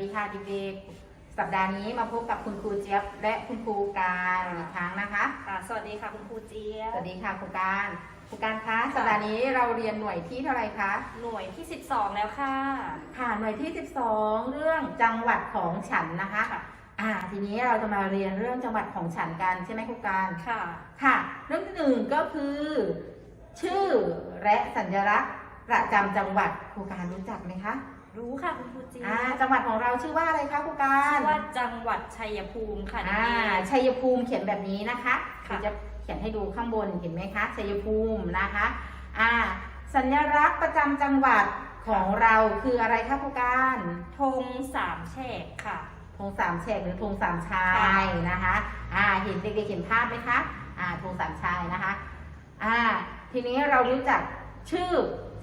ดีค่ะเด็กๆสัปดาห์นี้มาพบกับคุณครูเจี๊ยบและคุณครูการอีกครั้งนะคะ ค่ะสวัสดีค่ะคุณครูเจี๊ยสบวัสดีค่ะครูการครูการคะสัปดาห์นี้เราเรียนหน่วยที่เท่าไหร่คะหน่วยที่ 12 แล้วค่ะ ค่ะหน่วยที่ 12 เรื่องจังหวัดของฉันนะคะค่ะอ่าทีนี้เราจะมาเรียนเรื่องจังหวัดของฉันกันใช่ไหมครูการค่ะ ค่ะ เรื่องที่หนึ่งก็คือ ชื่อและสัญลักษณ์ประจำจังหวัดครูการรู้จักไหมคะ รู้ค่ะคุณครูเจี๊ยอ่าบจังหวัดของเราชื่อว่าอะไรคะครูการชื่อว่าจังหวัดชัยภูมิค่ะอ่านี่ชัยภูมิเขียนแบบนี้นะคะค่ะเดี๋ยวจะเขียนให้ดูข้างบนเห็นไหมคะชัยภูมินะคะอ่าสัญลักษณ์ประจำจังหวัดของเราคืออะไรคะผู้การธงสามแฉกค่ะธงสามแฉกหรือธงสามชาค่ะยนะคะอ่าเห็นเด็กๆเห็นภาพไหมคะอ่าธงสามชายนะคะอ่าทีนี้เรารู้จักชื่อ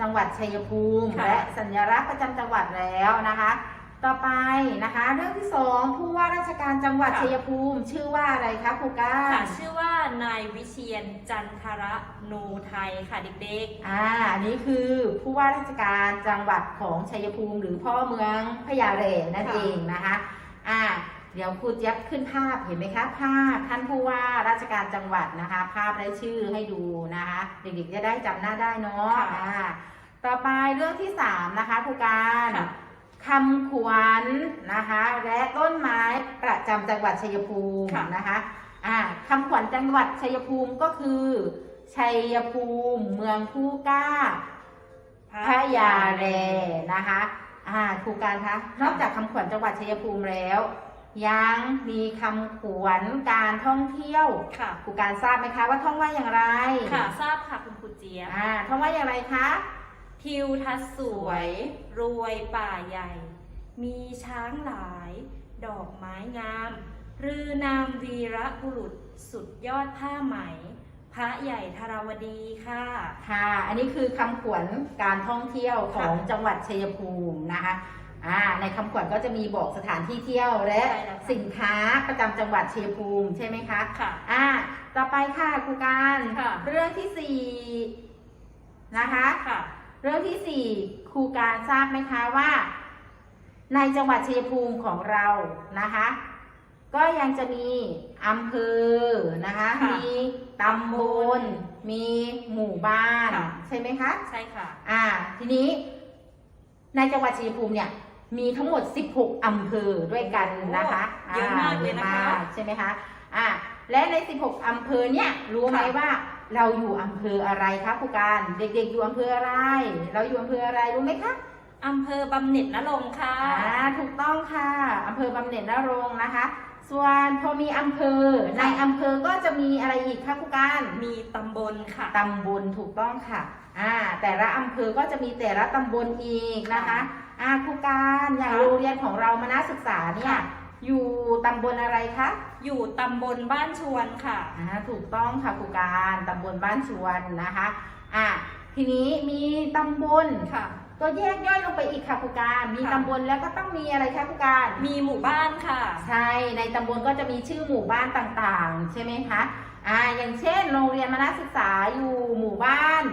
จังหวัดชัยภูมิ ค่ะ และสัญลักษณ์ประจำจังหวัดแล้วนะคะ ต่อไปนะคะ เรื่องที่สองผู้ว่าราชการจังหวัดชัยภูมิ ชื่อว่าอะไรคะครูก้าค่ะรชื่อว่านายวิเชียนจันทระโนไทยค่ะเด็กอ่าอันนี้คือผู้ว่าราชการจังหวัดของชัยภูมิ หรือพ่อเมืองพญาเรนั่นค่ะเองนะคะอ่า เดี๋ยวครูเจี๊ยบขึ้นภาพเห็นไหมคะภาพท่านผู้ว่าราชการจังหวัดนะคะ ภาพได้ชื่อให้ดูนะคะ เด็กๆจะได้จำหน้าได้เนาะค่ะ อ่าต่อไปเรื่องที่สามนะคะครูการค่ะ คำขวัญนะคะ และต้นไม้ประจำจังหวัดชัยภูมิค่ะ นะคะอ่าคำขวัญจังหวัดชัยภูมิก็คือ ชัยภูมิเมืองผู้กล้าๆพระยาแรนะคะ อ่าครูการคะ นอกจากคำขวัญจังหวัดชัยภูมิแล้ว ยังมีคำขวัญการท่องเที่ยวค่ะครูการทราบไหมคะว่าท่องว่าอย่างไรค่ะทราบค่ะคุณครูเจี๊ยบอ่าท่องว่าอย่างไรคะทิวทัศน์สวย รวยป่าใหญ่ มีช้างหลาย ดอกไม้งาม รือนามวีระบุรุษสุดยอดผ้าไหม พระใหญ่ธารวดีค่ะ ค่ะ อันนี้คือคำขวัญการท่องเที่ยวของจังหวัดชัยภูมินะคะ อ่าในคำขวัญก็จะมีบอกสถานที่เที่ยวและใช่แล้วค่ะ สินค้าประจำจังหวัดชัยภูมิใช่ไหมคะ ค่ะ อ่า ต่อไปค่ะครูการค่ะ เรื่องที่สี่นะคะ ค่ะ เรื่องที่สี่ครูการทราบไหมคะว่า ในจังหวัดชัยภูมิของเรานะคะ ก็ยังจะมีอำเภอนะคะ ค่ะมีตำบล มีหมู่บ้าน ค่ะ ใช่ไหมคะ ใช่ค่ะ อ่า ทีนี้ในจังหวัดชัยภูมิเนี่ย มีทั้งหมด 16 อำเภอด้วยกันนะคะโอ้เยอะมากเลยนะคะเยอมากใช่ไหมคะอ่าและใน 16 อำเภอเนี่ยรู้ไหมค่ะว่าเราอยู่อำเภออะไรคะครูการ เด็กๆ อยู่อำเภออะไร เราอยู่อำเภออะไรรู้ไหมคะอำเภอบำเหน็จนรงค์ค่ะอ่าถูกต้องค่ะอำเภอบำเหน็จนรงค์นะคะ ส่วนพอมีอำเภอในอำเภอก็จะมีอะไรอีกคะครูการมีตำบลค่ะตำบลถูกต้องค่ะอ่าแต่ละอำเภอก็จะมีแต่ละตำบลอีกนะคะค่ะ อ่าครูการอย่างค่ะโรงเรียนของเรามานาศึกษาเนี่ยค่ะอยู่ตำบลอะไรคะ อยู่ตำบลบ้านชวนค่ะอ่าถูกต้องค่ะครูการตำบลบ้านชวนนะคะอ่าทีนี้มีตำบลค่ะก็แยกย่อยลงไปอีกค่ะครูการ มีค่ะตำบลแล้วก็ต้องมีอะไรคะครูการ มีหมู่บ้านค่ะ ใช่ ในตำบลก็จะมีชื่อหมู่บ้านต่างๆ ใช่ไหมคะ อ่า อย่างเช่น โรงเรียนมานาศึกษาอยู่หมู่บ้าน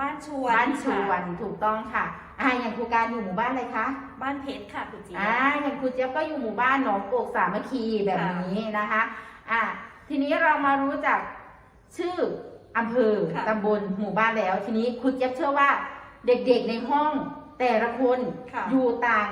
บ้านชวน บ้านชวค่ะนถูกต้องค่ะ อ่าอย่างครูการอยู่หมู่บ้านอะไรคะบ้านเพชรค่ะคุณเจี๊ยอ่าบอย่างครูเจี๊ยบก็อยู่หมู่บ้านหนองโกกสามัคคีแบบนี้นะคะอ่าทีนี้เรามารู้จักชื่ออำเภอค่ะ ตำบลหมู่บ้านแล้ว ทีนี้ครูเจี๊ยบเชื่อว่าเด็กๆในห้องแต่ละคนค่ะ อยู่ต่าง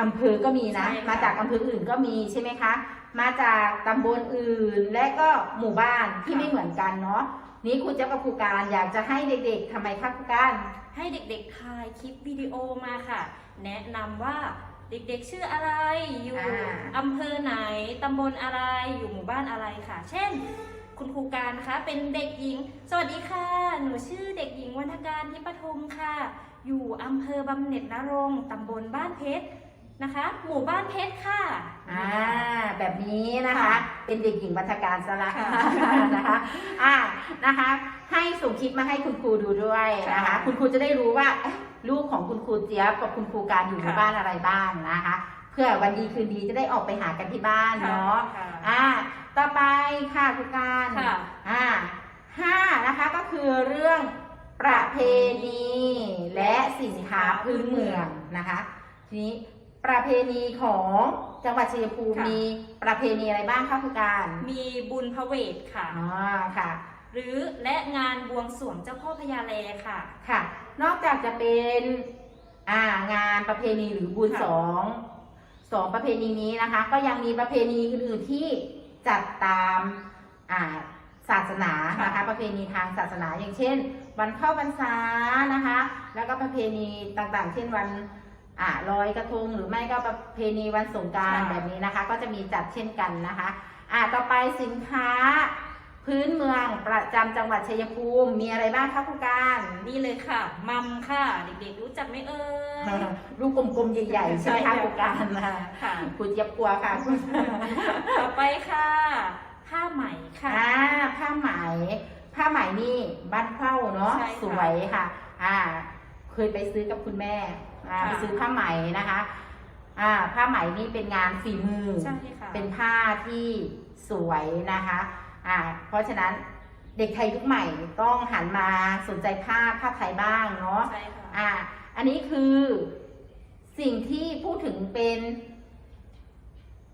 อำเภอก็มีนะ ใช่ค่ะ มาจากอำเภออื่นก็มีใช่ไหมคะ มาจากตำบลอื่นและก็หมู่บ้านที่ไม่เหมือนกันเนาะ นี้ครูเจี๊ยบกับครูการอยากจะให้เด็กๆทำไมคะครูการ ให้เด็กๆถ่ายคลิปวิดีโอมาค่ะ แนะนำว่าเด็กๆชื่ออะไร อยู่อ่า อำเภอไหน ตำบลอะไร อยู่หมู่บ้านอะไรค่ะ เช่น คุณครูการนะคะ เป็นเด็กหญิง สวัสดีค่ะ หนูชื่อเด็กหญิงวรรณการทิปทุมค่ะ อยู่อำเภอบำเหน็จนรงค์ตำบลบ้านเพชร นะคะ หมู่บ้านเพชรค่ะ อ่าแบบนี้นะคะค่ะเป็นเด็กหญิงวัฒการสละค่ะนะคะอ่านะคะ ให้ส่งคลิปมาให้คุณครูดูด้วยนะคะค่ะคุณครูจะได้รู้ว่าเอ๊ะลูกของคุณครูเจี๊ยบกับคุณครูการอยู่ในค่ะบ้านอะไรบ้างนะคะ เพื่อวันดีคืนดีจะได้ออกไปหากันที่บ้านเนาะค่ะอ่าต่อไปค่ะคุณการค่ะอ่าห้านะคะก็คือเรื่องประเพณีและสินค้าพื้นเมืองนะคะ ทีนี้ ประเพณีของจังหวัดชัยภูมิค่ะ มีประเพณีอะไรบ้างคะครูการมีบุญพระเวทค่ะ อ๋อค่ะ หรือและงานบวงสรวงเจ้าพ่อพญาแลค่ะ ค่ะ นอกจากจะเป็นอ่างานประเพณีหรือบุญค่ะ สองสองประเพณีนี้นะคะ ก็ยังมีประเพณีอื่นๆที่จัดตามอ่าศาสนานะคะ ประเพณีทางศาสนาอย่างเช่น วันเข้าพรรษานะคะ แล้วก็ประเพณีต่างๆ เช่นวัน อ่าลอยกระทงหรือไม่ก็ประเพณีวันสงกรารค่ะ แบบนี้นะคะ ก็จะมีจัดเช่นกันนะคะอ่าต่อไปสินค้า พื้นเมืองประจำจังหวัดชัยภูมิมีอะไรบ้างคะครูการนี่เลยค่ะ มัมค่ะ เด็กๆรู้จักไหมเอ่ย ลูกกลมๆใหญ่ๆใช่ไหมใช่คะค่ะโครงการนะคะค่ะ คุณเจี๊ยบกลัวค่ะคุณต่อไปค่ะ ผ้าไหมค่ะ อ่าผ้าไหม ผ้าไหมนี่บ้านเข้าเนาะใช่ค่ะ สวยค่ะ อ่า เคยไปซื้อกับคุณแม่ อ่าค่ะไปซื้อผ้าไหมนะคะอ่าผ้าไหมนี่เป็นงานฝีมือ ใช่ค่ะเป็นผ้าที่สวยนะคะอ่าเพราะฉะนั้นเด็กไทยยุคใหม่ต้องหันมาสนใจผ้าผ้าไทยบ้างเนาะใช่ค่ะอ่าอันนี้คือสิ่งที่พูดถึงเป็น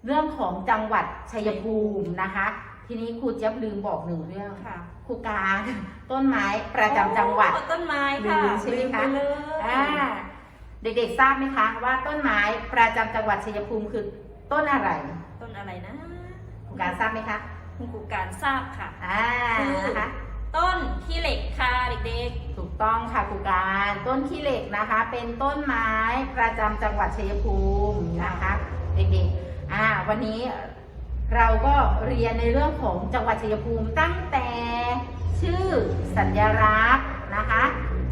เรื่องของจังหวัดชัยภูมินะคะ ทีนี้ครูเจี๊ยบลืมบอกหนึ่งเรื่องค่ะครูการต้นไม้ประจำจังหวัด โอ้ต้นไม้ค่ะลืมใช่ไหมคะ ลืปเลย อ่า เด็กๆทราบไหมคะ ว่าต้นไม้ประจำจังหวัดชัยภูมิคือต้นอะไรต้นอะไรนะครูการทราบไหมคะคุณครูการทราบค่ะ อ่าคือนะคะ ต้นขี้เหล็กค่ะเด็กถูกต้องค่ะครูการต้นขี้เหล็กนะคะ เป็นต้นไม้ประจำจังหวัดชัยภูมินะคะ เด็กๆอ่าวันนี้เราก็เรียนในเรื่องของจังหวัดชัยภูมิตั้งแต่ชื่อสัญลักษณ์นะคะ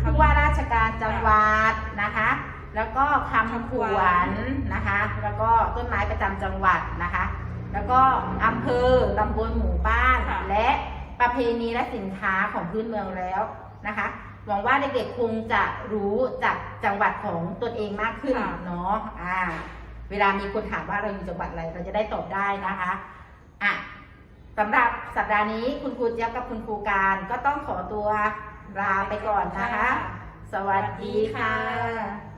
ผู้ว่าราชการจังหวัดนะคะ แล้วก็คำขวัญนะคะ แล้วก็ต้นไม้ประจำจังหวัดนะคะ แล้วก็อำเภอตำบลหมู่บ้านและประเพณีและสินค้าของพื้นเมืองแล้วนะคะ หวังว่าเด็กๆคงจะรู้จากจังหวัดของตนเองมากขึ้นเนาะอ่า เวลามีคนถามว่าเราอยู่จังหวัดอะไร เราจะได้ตอบได้นะคะอะสำหรับสัปดาห์นี้คุณครูเจี๊ยบกับคุณครูการก็ต้องขอตัวลาไปก่อนนะคะ สวัสดีค่ะ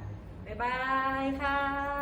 บ๊ายบายค่ะ